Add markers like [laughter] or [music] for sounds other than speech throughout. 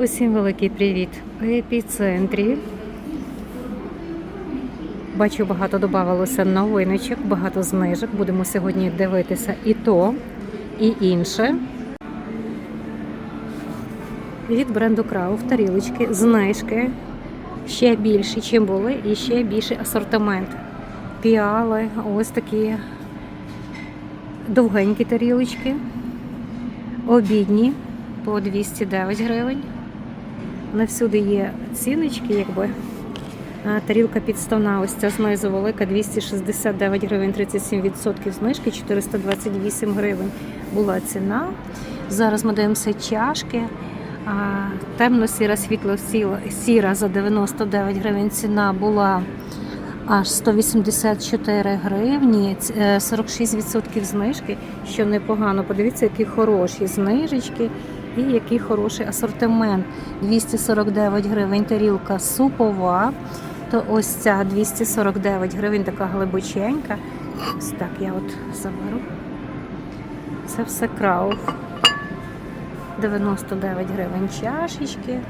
Усім великий привіт в епіцентрі. Бачу, багато додавалося новиночок, багато знижок. Будемо сьогодні дивитися і то, і інше. Від бренду Крауф тарілочки, знижки ще більші, чим були, і ще більший асортимент. Піали, ось такі довгенькі тарілочки, обідні по 209 гривень. Не всюди є ціночки, якби. Тарілка підставна, ось ця знизу велика, 269 гривень, 37% знижки, 428 гривень була ціна. Зараз ми дивимося чашки. Темно-сіра, світло-сіра за 99 гривень ціна була аж 184 гривні, е, 46% знижки, що непогано. Подивіться, які хороші знижечки і який хороший асортимент. 249 гривень тарілка супова. То ось ця 249 гривень, така глибоченька. Ось так я от заберу. Це все крауф. 99 гривень чашечки.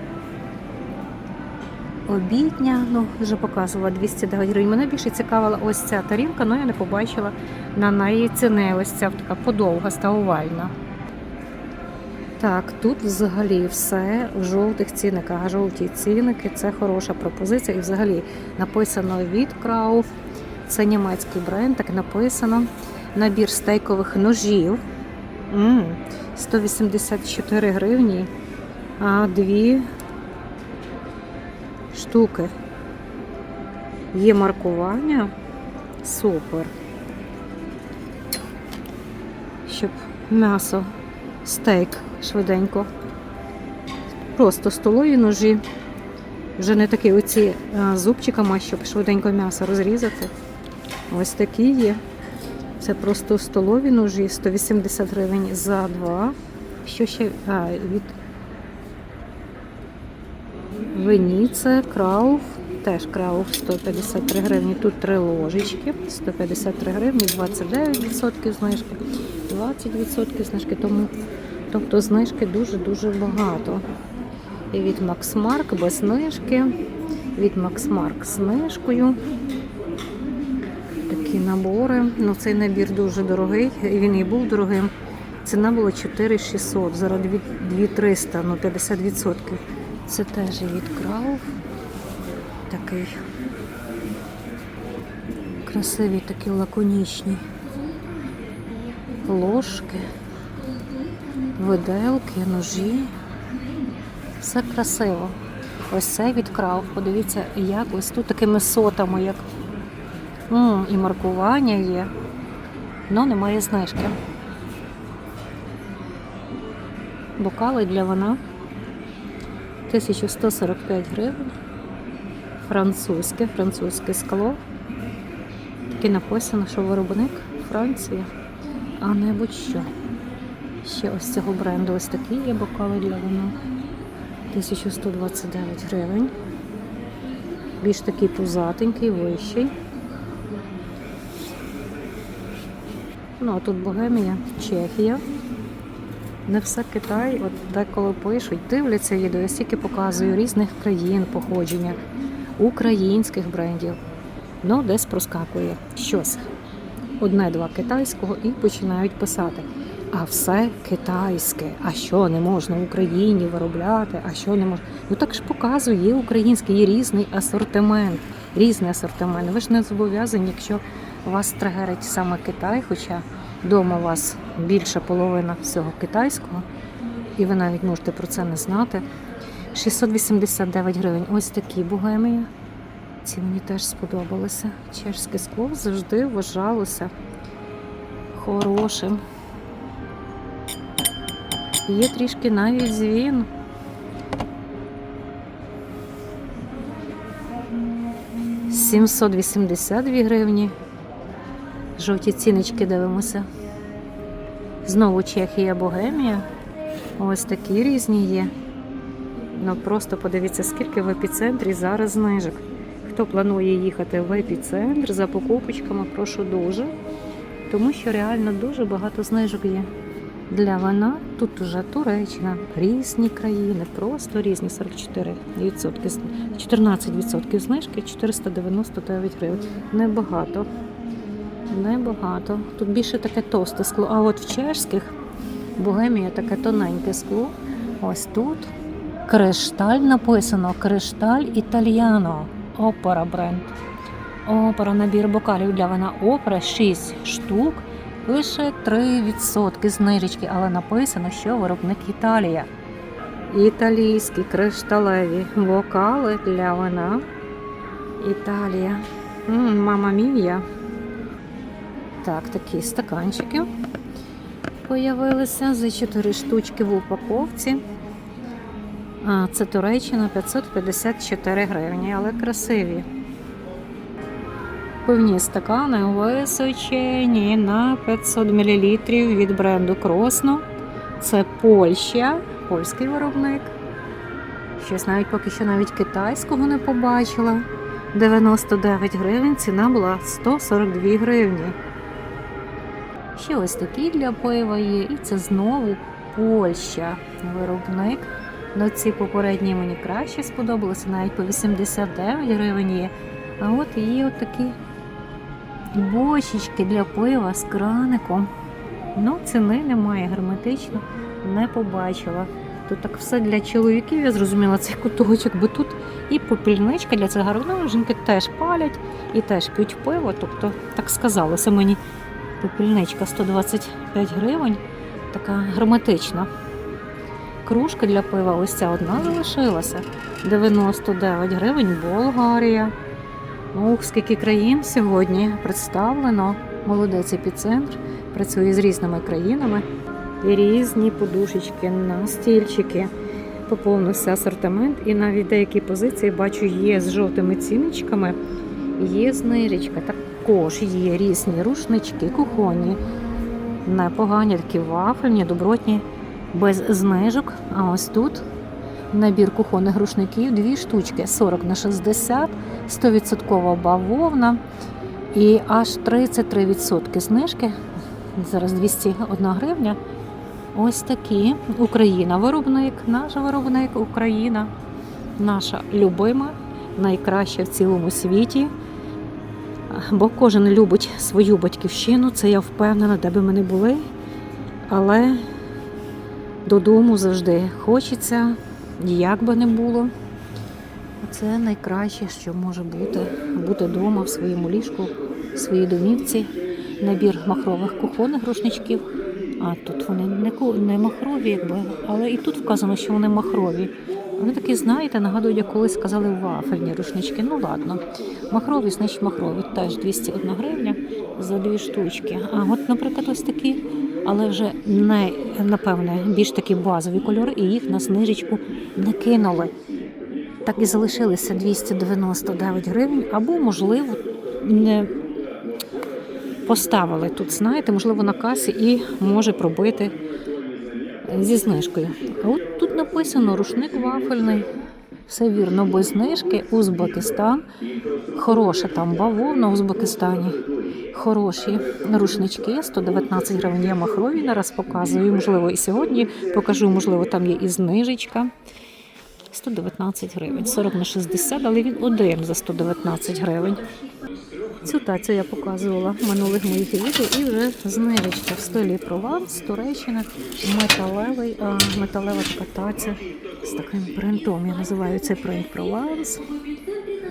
Обідня, ну вже показувала 209 гривень. Мене більше цікавила ось ця тарілка, але я не побачила на неї ціни. Ось ця така подовгаста овальна. Так, тут взагалі все в жовтих цінниках. Жовті цінники це хороша пропозиція. І взагалі написано від Крауф. Це німецький бренд, так написано. Набір стейкових ножів. 184 гривні. А дві штуки. Є маркування. Супер. Щоб м'ясо, стейк швиденько. Просто столові ножі. Вже не такі оці а, зубчиками, щоб швиденько м'ясо розрізати. Ось такі є. Це просто столові ножі, 180 гривень за два. Що ще а, від Веніце, Крауф, теж Крауф 153 гривні. Тут три ложечки, 153 гривні, 29% знижки, 20% знижки. Тому, тобто знижки дуже-дуже багато. І від Mark без знижки, від Mark з знижкою. Такі набори. Ну, цей набір дуже дорогий, він і був дорогим. Ціна була 4600, зараз 2300, ну 50%. Це теж від Крауф. Такий красиві, такі лаконічні ложки, виделки, ножі. Все красиво. Ось це від Крауф. Подивіться, як ось тут такими сотами, як М, і маркування є, але немає знижки. Бокали для вина 1145 гривень. Французьке, французьке скло. Таке написано, що виробник Франція, а не будь-що. Ще ось цього бренду ось такі є бокали для вина. 1129 гривень. Більш такий пузатенький, вищий. Ну, а тут Богемія, Чехія. Не все Китай, от деколи пишуть, дивляться відео, я стільки показую різних країн походження, українських брендів. Ну, десь проскакує щось. Одне-два китайського і починають писати. А все китайське. А що не можна в Україні виробляти? А що не можна? Ну так ж показую, є український, є різний асортимент. Різний асортимент. Ви ж не зобов'язані, якщо вас тригерить саме Китай, хоча вдома у вас більша половина всього китайського, і ви навіть можете про це не знати. 689 гривень. Ось такі богемія. Ці мені теж сподобалися. Чешське скло завжди вважалося хорошим. Є трішки навіть дзвін. Сімсот вісімдесят дві гривні. Жовті ціночки дивимося. Знову Чехія, Богемія. Ось такі різні є. Ну просто подивіться, скільки в епіцентрі зараз знижок. Хто планує їхати в епіцентр за покупочками, прошу дуже. Тому що реально дуже багато знижок є. Для вина тут уже Туреччина, різні країни, просто різні 44%, 14% знижки, 499 гривень. Небагато. Небагато. Тут більше таке товсте скло. А от в чешських Богемія таке тоненьке скло. Ось тут кришталь написано Кришталь Італіано. Опера бренд. Опера набір бокалів для вина опера 6 штук. Лише 3% знижечки, але написано, що виробник Італія. Італійські кришталеві бокали для вина. Італія. Мама мія. Так, такі стаканчики появилися за 4 штучки в упаковці. А, це Туреччина 554 гривні, але красиві. Пивні стакани височені на 500 мл від бренду Кросно. Це Польща, польський виробник. Щось навіть поки що навіть китайського не побачила. 99 гривень, ціна була 142 гривні. Ще ось такі для пива є, і це знову Польща виробник. Ну, ці попередні мені краще сподобалися, навіть по 89 гривень є. А от от такі бочечки для пива з краником. Ну, ціни немає, герметично не побачила. Тут так все для чоловіків, я зрозуміла цей куточок, бо тут і попільничка для цигарок. Ну, жінки теж палять і теж п'ють пиво. Тобто, так сказалося мені, попільничка 125 гривень, така герметична. Кружка для пива, ось ця одна залишилася. 99 гривень Болгарія. Ух, скільки країн сьогодні представлено. Молодець епіцентр працює з різними країнами. І різні подушечки на стільчики. Поповнився асортимент, і навіть деякі позиції бачу є з жовтими ціночками. Є знижечка. Також є різні рушнички, кухонні, непогані, такі вафельні, добротні, без знижок. А ось тут набір кухонних рушників, дві штучки 40 на 60, 100% бавовна і аж 33% знижки. Зараз 201 гривня. Ось такі. Україна виробник, наш виробник, Україна, наша любима, найкраща в цілому світі. Бо кожен любить свою батьківщину, це я впевнена, де би ми не були. Але додому завжди хочеться, як би не було. Це найкраще, що може бути, бути вдома в своєму ліжку, в своїй домівці. Набір махрових кухонних рушничків. А тут вони не махрові, якби, але і тут вказано, що вони махрові. Вони такі, знаєте, нагадують, як колись сказали вафельні рушнички. Ну ладно, махрові, значить махрові. Теж 201 гривня за дві штучки. А от, наприклад, ось такі, але вже не напевне більш такі базові кольори, і їх на знижечку не кинули. Так і залишилися 299 гривень, або, можливо, не поставили тут, знаєте, можливо, на касі і може пробити зі знижкою. А от тут написано рушник вафельний. Все вірно, без знижки. Узбекистан. Хороша там бавовна в Узбекистані. Хороші рушнички, 119 гривень. Я махрові нараз показую. Можливо, і сьогодні покажу, можливо, там є і знижечка. 119 гривень, 40 на 60, але він один за 119 гривень. Цю тацю я показувала в минулих моїх відео і вже знижечка в стилі Прованс, Туреччина, металевий, а, металева така таця з таким принтом. Я називаю цей принт Прованс.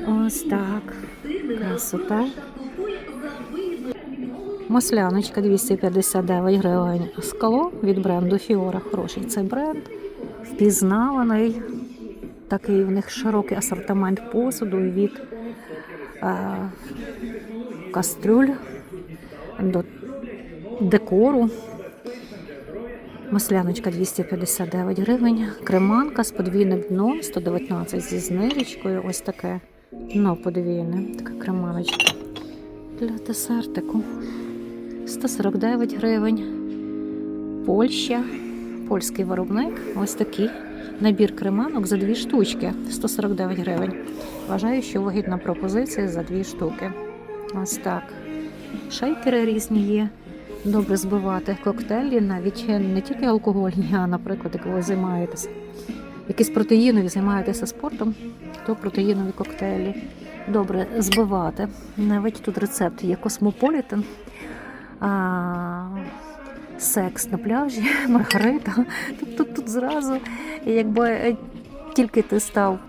Ось так. Красота. Масляночка 259 гривень. Скло від бренду Фіора. Хороший цей бренд. Впізнаваний. Такий в них широкий асортимент посуду від е, кастрюль до декору. Масляночка 259 гривень. Креманка з подвійним дном 119 зі знижечкою. Ось таке дно подвійне. Така креманочка для десертику. 149 гривень. Польща, польський виробник. Ось такий набір креманок за дві штучки 149 гривень. Вважаю, що вигідна пропозиція за дві штуки. Ось так. Шейкери різні є. добре збивати коктейлі, навіть не тільки алкогольні, а, наприклад, як ви займаєтеся. Якісь протеїнові займаєтеся спортом, то протеїнові коктейлі добре збивати. Навіть тут рецепт є космополітен, а, секс на пляжі, [laughs] маргарита. Тобто тут зразу, якби е, тільки ти став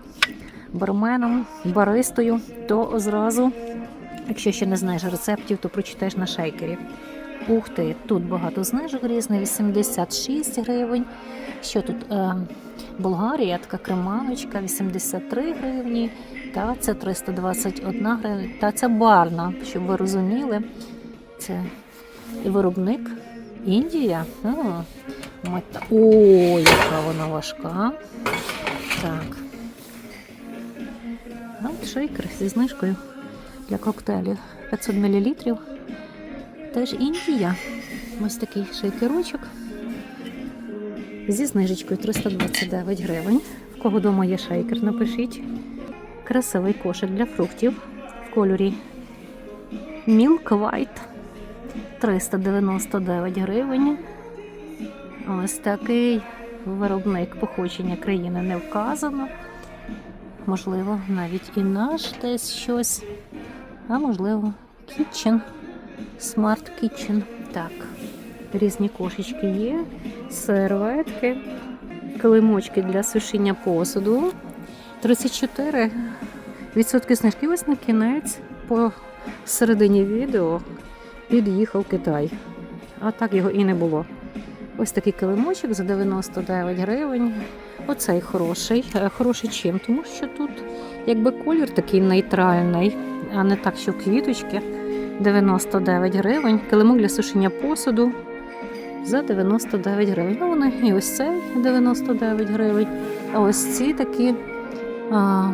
барменом, баристою, то зразу, якщо ще не знаєш рецептів, то прочитаєш на шейкері. Ух ти, тут багато знижок різних, 86 гривень. Що тут? Е, Болгарія, така креманочка, 83 гривні. Та це 321 гривня. Та це барна, щоб ви розуміли. Це виробник Індія. О, яка вона важка. Так. От шейкер зі знижкою для коктейлів 500 мл. Теж Індія. Ось такий шейкерочок. Зі знижечкою 329 гривень. В кого вдома є шейкер, напишіть. Красивий кошик для фруктів в кольорі Milk White 399 гривень. Ось такий виробник походження країни не вказано. Можливо, навіть і наш десь щось. А можливо, Kitchen. Smart Kitchen. Так, різні кошечки є, серветки, килимочки для сушіння посуду. 34 відсотки знижки. Ось на кінець по середині відео під'їхав Китай. А так його і не було. Ось такий килимочок за 99 гривень. Оцей хороший. Е, Хороший чим? Тому що тут якби колір такий нейтральний, а не так, що квіточки. 99 гривень. Килимок для сушіння посуду за 99 гривень. Ну, вони і ось цей 99 гривень. А ось ці такі а,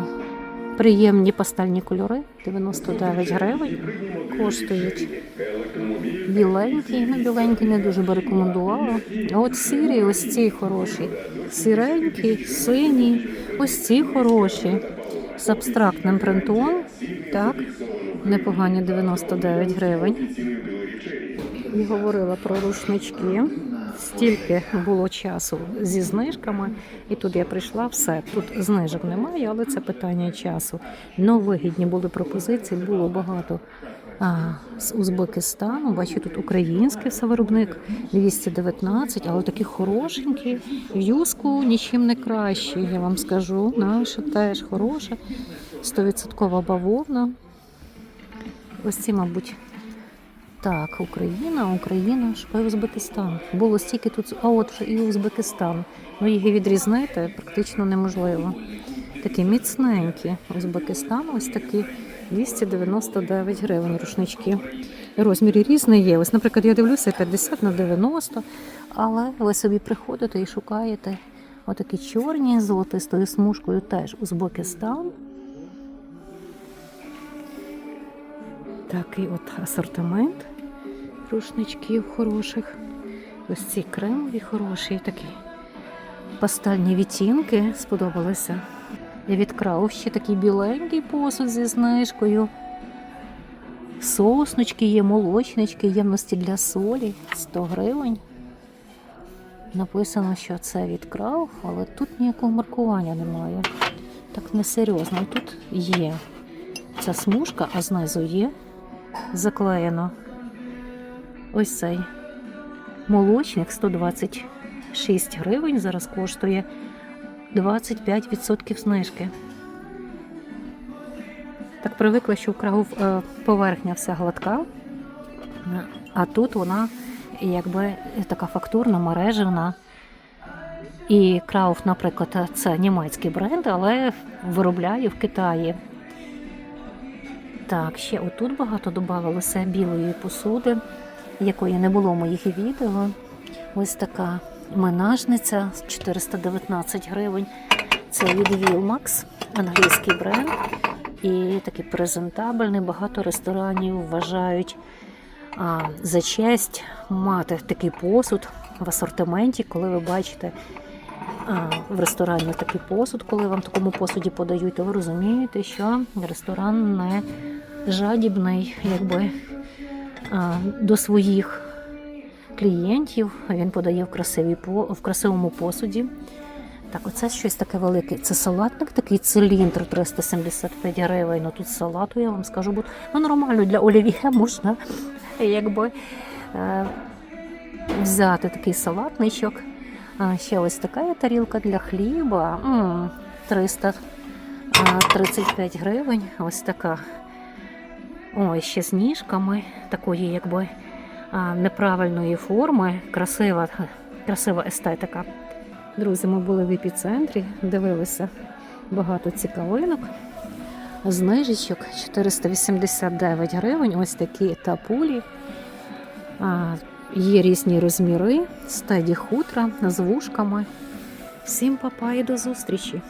приємні пастельні кольори 99 гривень коштують. Біленькі, ну біленькі не дуже би рекомендувала. А от сірі, ось ці хороші. Сіренькі, сині, ось ці хороші. З абстрактним принтом. Так, непогані 99 гривень. І говорила про рушнички. Стільки було часу зі знижками, і тут я прийшла все. Тут знижок немає, але це питання часу. Но вигідні були пропозиції, було багато. А, з Узбекистану, бачу, тут український все виробник 219, але такі хорошенькі. В юску нічим не кращі, я вам скажу. Наша теж хороша, 100% бавовна. Ці, ці, мабуть, так, Україна, Україна, шукаю Узбекистан. Було стільки тут, а от і Узбекистан. Ну, їх відрізнити практично неможливо. Такі міцненькі. Узбекистан, ось такі 299 гривень рушнички. Розмірі різні є. Ось, наприклад, я дивлюся 50 на 90, але ви собі приходите і шукаєте отакі чорні золотистою смужкою теж Узбекистан. Такий от асортимент рушничків хороших. Ось ці кремові хороші, такі пастельні відтінки сподобалися. Я відкрав ще такий біленький посуд зі знижкою. Сосночки є, молочнички, ємності для солі 100 гривень. Написано, що це відкрав, але тут ніякого маркування немає. Так несерйозно. Тут є ця смужка, а знизу є заклеєно. Ось цей молочник 126 гривень. Зараз коштує 25% знижки. Так привикла, що в крагу е, поверхня вся гладка, а тут вона якби така фактурна, мережевна. І Крауф, наприклад, це німецький бренд, але виробляє в Китаї. Так, ще отут багато додавалося білої посуди, якої не було в моїх відео. Ось така менажниця 419 гривень. Це від Wilmax, англійський бренд. І такий презентабельний. Багато ресторанів вважають а, за честь мати такий посуд в асортименті, коли ви бачите в ресторані такий посуд, коли вам такому посуді подають, то ви розумієте, що ресторан не жадібний, якби до своїх клієнтів. Він подає в, красивій, в красивому посуді. Так, оце щось таке велике. Це салатник, такий циліндр 375 гривень. Ну тут салату, я вам скажу, бо ну, нормально для олів'є можна якби е, взяти такий салатничок. А ще ось така тарілка для хліба. 335 гривень. Ось така. Ой, ще з ніжками такої, якби неправильної форми. Красива, красива естетика. Друзі, ми були в епіцентрі, дивилися багато цікавинок. Знижечок 489 гривень. Ось такі тапулі. Є різні розміри, стеді хутра з вушками. Всім папа і до зустрічі!